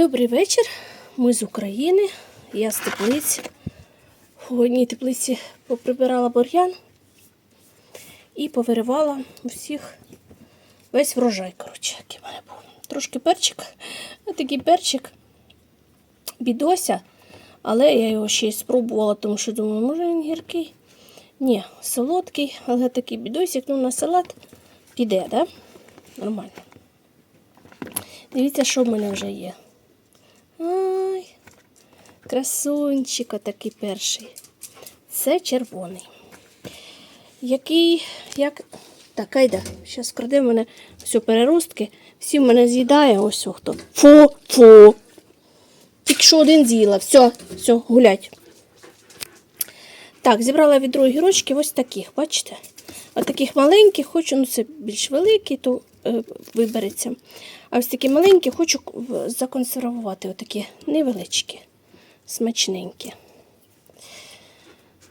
Добрий вечір. Ми з України. Я з теплиці. В одній теплиці поприбирала бур'ян і повиривала всіх весь врожай, коротше, який в мене був. Трошки перчик. Ось такий перчик бідося, але я його ще й спробувала, тому що думаю, може він гіркий. Ні, солодкий, але такий бідосик, ну на салат піде, да? Нормально. Дивіться, що в мене вже є. Ай, красунчик отакий перший. Це червоний. Який, як. Так, айда, зараз вкраде в мене все переростки. Всі в мене з'їдає, ось хто. Фу, фу. Тільки що один з'їла. Все, все, гулять. Так, зібрала відро огірочки ось таких, бачите? От таких маленьких, хочу, ну це більш великий, то е, вибереться. А ось такі маленькі хочу законсервувати, отакі невеличкі, смачненькі.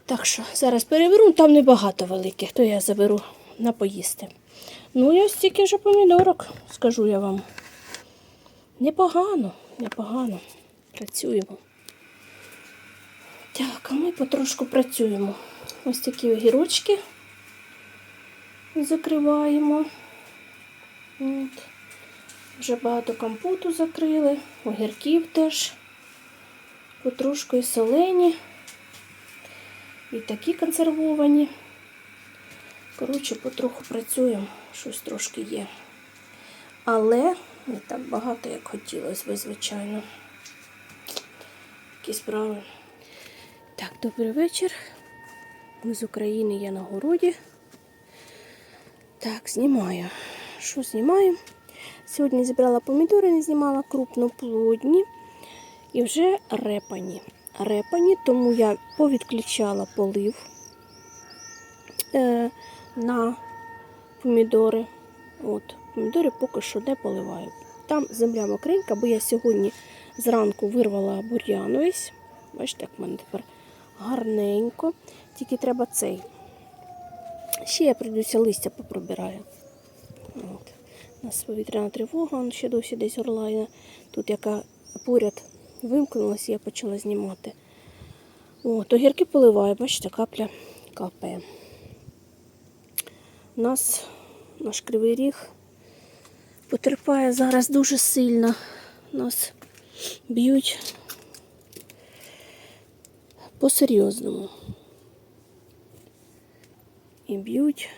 Так що, зараз переберу, там небагато великих, то я заберу на поїсти. Ну, і ось стільки вже помідорок, скажу я вам. Непогано, непогано. Працюємо. Так, а ми потрошку працюємо. Ось такі огірочки закриваємо. От. Вже багато компоту закрили, огірків теж. Потрошку і солені. І такі консервовані. Коротше, потроху працюємо, щось трошки є. Але не так багато, як хотілося би, звичайно. Такі справи. Так, добрий вечір. Ми з України я на городі. Так, знімаю. Що знімаю? Сьогодні зібрала помідори, не знімала крупноплодні і вже репані. Репані, тому я повідключала полив е, на помідори. От, помідори поки що не поливаю. Там земля мокренька, бо я сьогодні зранку вирвала бур'ян весь. Бачите, як в мене тепер гарненько. Тільки треба цей. Ще я прийдуся листя попробираю. От. У нас повітряна тривога, он ще досі десь орлає. Тут яка поряд вимкнулася, я почала знімати. От, огірки поливаю, бачите, капля капає. У нас наш кривий ріг потерпає зараз дуже сильно. Нас б'ють по-серйозному. І б'ють,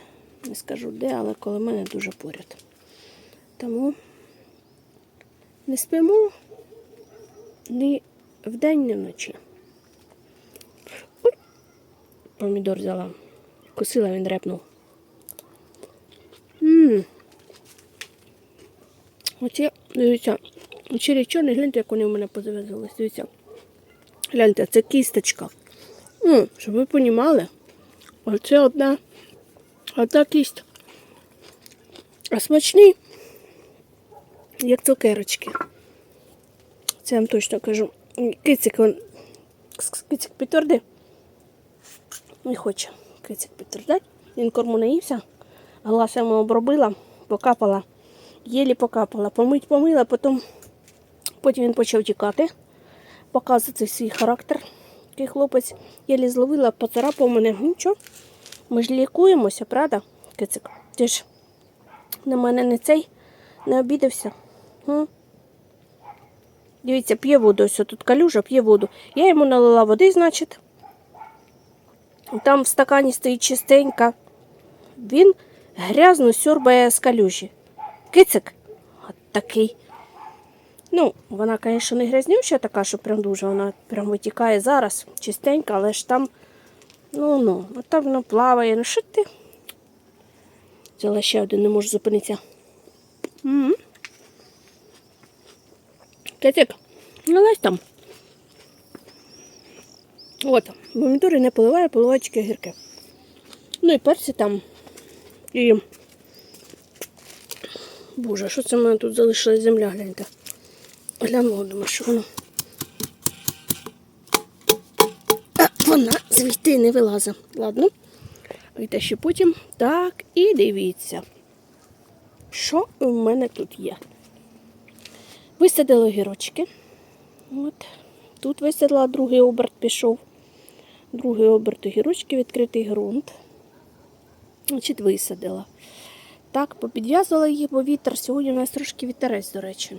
не скажу де, але коли мене дуже поряд. Тому не спимо ні вдень, ні вночі. Ой, помідор взяла. Косила, він репнув. Ммм. Оці, дивіться, чирі чорний, гляньте, як вони в мене позав'язались. Дивіться. Гляньте, це кісточка. Ну, щоб ви розуміли, оце одна, одна кість. А смачний, як цукерочки. Це я вам точно кажу. Кицик, він... кицик підтверди. Не хоче кицик підтвердати. Він корму наївся, глаз йому обробила, покапала, єлі покапала, помить помила, потім, потім він почав тікати, показувати свій характер. Такий хлопець єлі зловила, поцарапав мене. Нічого. Ми ж лікуємося, правда, кицик? Ти ж на мене не цей не обідався. М? Дивіться, п'є воду, ось тут калюжа, п'є воду. Я йому налила води, значить. Там в стакані стоїть чистенька. Він грязно сьорбає з калюжі. Кицик от такий. Ну, вона, звісно, не грязнюча така, що прям дуже вона прям витікає зараз, чистенька, але ж там, ну ну, от там воно плаває. Ну що ти? Взяла ще один, не можу зупинитися. М-м. Кицик, налазь там. От, помідори не поливаю, поливаю тільки огірки. Ну і перці там. І. Боже, що це в мене тут залишилась земля, гляньте. Глянула, думаю, що воно. А, вона звідти не вилазить. Ладно. Вийде ще потім. Так, і дивіться. Що у мене тут є? Висадила огірочки. От. Тут висадила, другий оберт пішов. Другий оберт огірочки, відкритий ґрунт. Значить, висадила. Так, попідв'язувала їх, бо вітер. Сьогодні у нас трошки вітерець, до речі.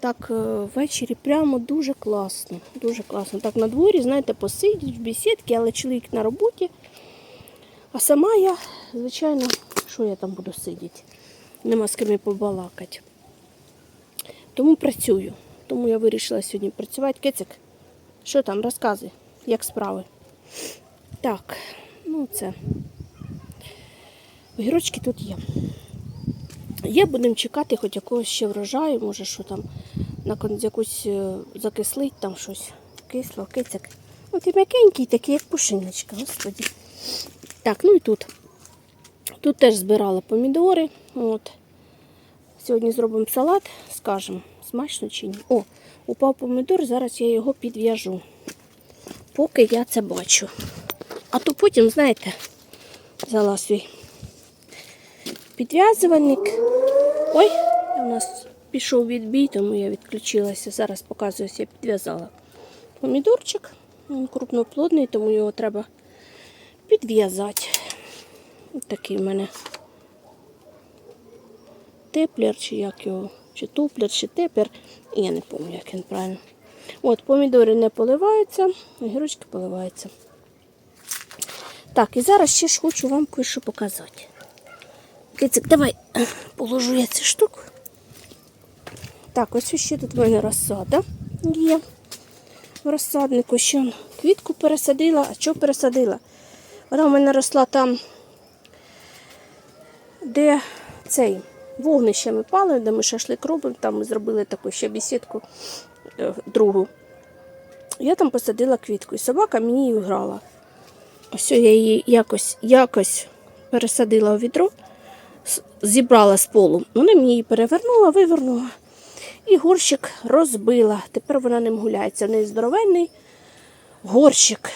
Так, е, ввечері прямо дуже класно. Дуже класно. Так, на дворі, знаєте, посидіть в бесідці, але чоловік на роботі. А сама я, звичайно, що я там буду сидіти? Нема з ким побалакати. Тому працюю. Тому я вирішила сьогодні працювати. Кицик, що там, розказуй, як справи? Так, ну це. Огірочки тут є. Є, будемо чекати хоч якогось ще врожаю, може, що там на якусь е, закислить там щось. Кисло, кицик. Ну, ти м'якенький, такий, як пушиночка, господі. Так, ну і тут. Тут теж збирала помідори. От. Сьогодні зробимо салат, скажемо, смачно чи ні. О, упав помідор, зараз я його підв'яжу. Поки я це бачу. А то потім, знаєте, взяла свій підв'язувальник. Ой, у нас пішов відбій, тому я відключилася. Зараз показую, я підв'язала помідорчик. Він крупноплодний, тому його треба підв'язати. Ось такий в мене теплер, чи як його, чи туплер, чи тепер. Я не пам'ятаю, як він правильно. От, помідори не поливаються, огірочки поливаються. Так, і зараз ще ж хочу вам кое-що показати. Кицик, давай положу я цю штуку. Так, ось ще тут в мене розсада є. В розсаднику ще квітку пересадила. А що пересадила? Вона в мене росла там, де цей вогнище ми пали, де ми шашлик робимо, там ми зробили таку ще бесідку е, другу. Я там посадила квітку, і собака мені її грала. Ось я її якось, якось пересадила у відро, зібрала з полу. Вона мені її перевернула, вивернула. І горщик розбила. Тепер вона ним гуляється. В неї здоровенний горщик.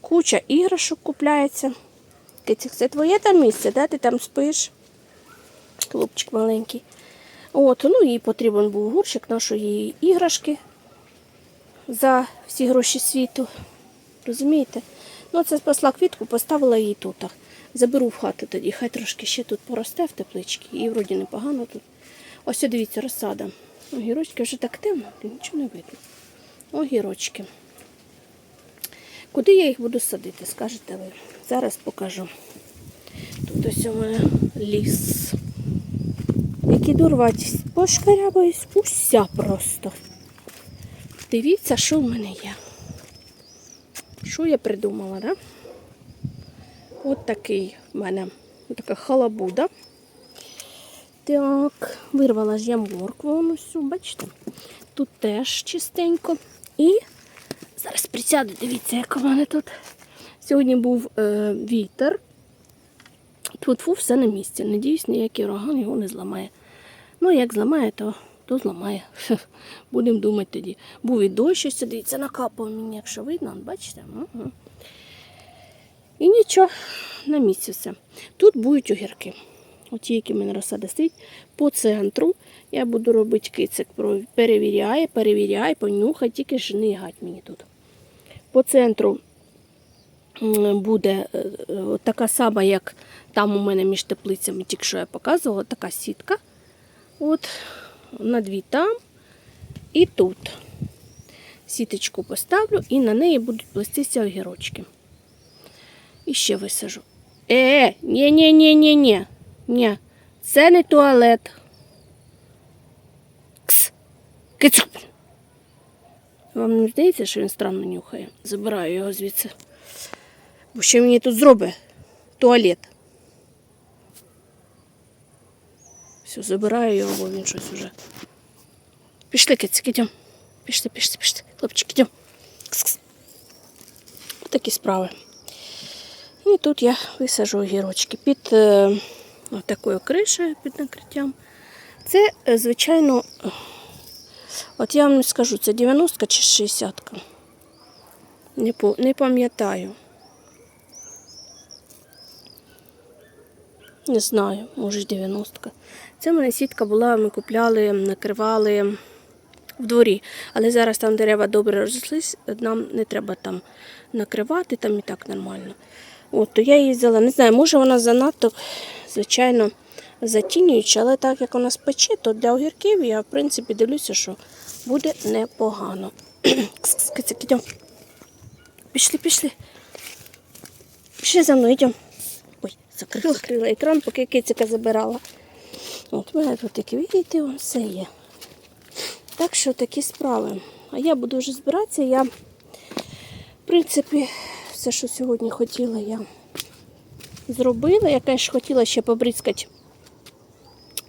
Куча іграшок купляється. Кицик, це твоє там місце, да? ти там спиш? Хлопчик маленький. От, ну їй потрібен був горщик нашої іграшки за всі гроші світу. Розумієте? Ну, це спасла квітку, поставила її тут. Заберу в хату тоді, хай трошки ще тут поросте в тепличці, і вроді непогано тут. Ось дивіться, розсада. Огірочки вже так темно, нічого не видно. Огірочки. Куди я їх буду садити, скажете ви? Зараз покажу. Тут ось у мене ліс. Які дурваті, пошкарябаюсь уся просто. Дивіться, що в мене є. Що я придумала, да? От такий в мене така халабуда. Так, вирвала ж я моркву, всю, бачите? Тут теж чистенько. І зараз присяду, дивіться, як у мене тут. Сьогодні був е, вітер. Тут фу, все на місці. Надіюсь, ніякий ураган його не зламає. Ну, як зламає, то, то зламає. Будемо думати тоді. Був і дощ, ось дивіться, накапав мені, якщо видно, бачите? Угу. І нічого, на місці все. Тут будуть огірки. Оті, які мене розсада стоїть, по центру я буду робити кицик. Перевіряє, перевіряє, понюхай, тільки ж не гать мені тут. По центру буде е, е, така сама, як там у мене між теплицями, тільки що я показувала, така сітка. От, на дві там і тут. Сіточку поставлю і на неї будуть плестися огірочки. І ще висажу. Е, ні, ні, ні, ні, ні. Ні, це не туалет. Кс. Кицюк. Вам не здається, що він странно нюхає? Забираю його звідси. Бо що мені тут зробить? Туалет. Все, забираю його, бо він щось уже. Пішли, кицик, ідемо. Пішли, пішли, пішли. Хлопчик, ідемо. Кс-кс. Такі справи. І тут я висажу огірочки під е, такою кришею, під накриттям. Це, е, звичайно, от я вам не скажу, це 90 чи 60. Не, не пам'ятаю. Не знаю, може 90. Це в мене сітка була, ми купляли, накривали в дворі. Але зараз там дерева добре розрослись, нам не треба там накривати, там і так нормально. От, то я її взяла. Не знаю, може вона занадто, звичайно, затінююча, але так як вона спече, то для огірків я, в принципі, дивлюся, що буде непогано. Кс-кс, кицик, ідем. Пішли, пішли. Пішли за мною, йдемо. Закрила крила екран, поки кицика забирала. От, мене тут і квіти, все є. Так що такі справи. А я буду вже збиратися. Я, в принципі, все, що сьогодні хотіла, я зробила. Я, конечно, хотіла ще побризкати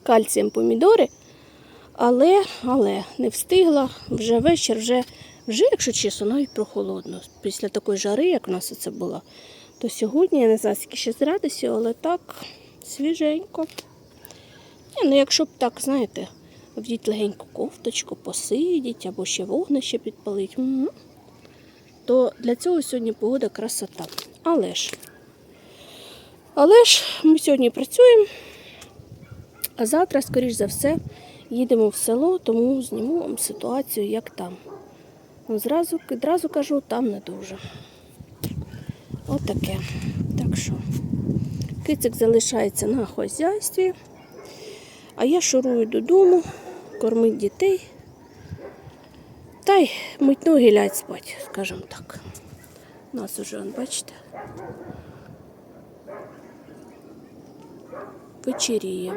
кальцієм помідори, але, але не встигла. Вже вечір, вже, вже, якщо чесно, навіть прохолодно. Після такої жари, як у нас це було, то сьогодні, я не знаю, скільки ще зрадості, але так свіженько. Ні, ну якщо б так, знаєте, вдіть легеньку кофточку, посидіть або ще вогнище підпалить, то для цього сьогодні погода красота. Але ж, але ж ми сьогодні працюємо, а завтра, скоріш за все, їдемо в село, тому зніму вам ситуацію, як там. Ну, зразу, одразу кажу, там не дуже. Отаке. Так що, кицик залишається на хазяйстві. А я шурую додому, кормить дітей. Та й мить ноги лять спать, скажімо так. У нас уже, бачите, вечеріє.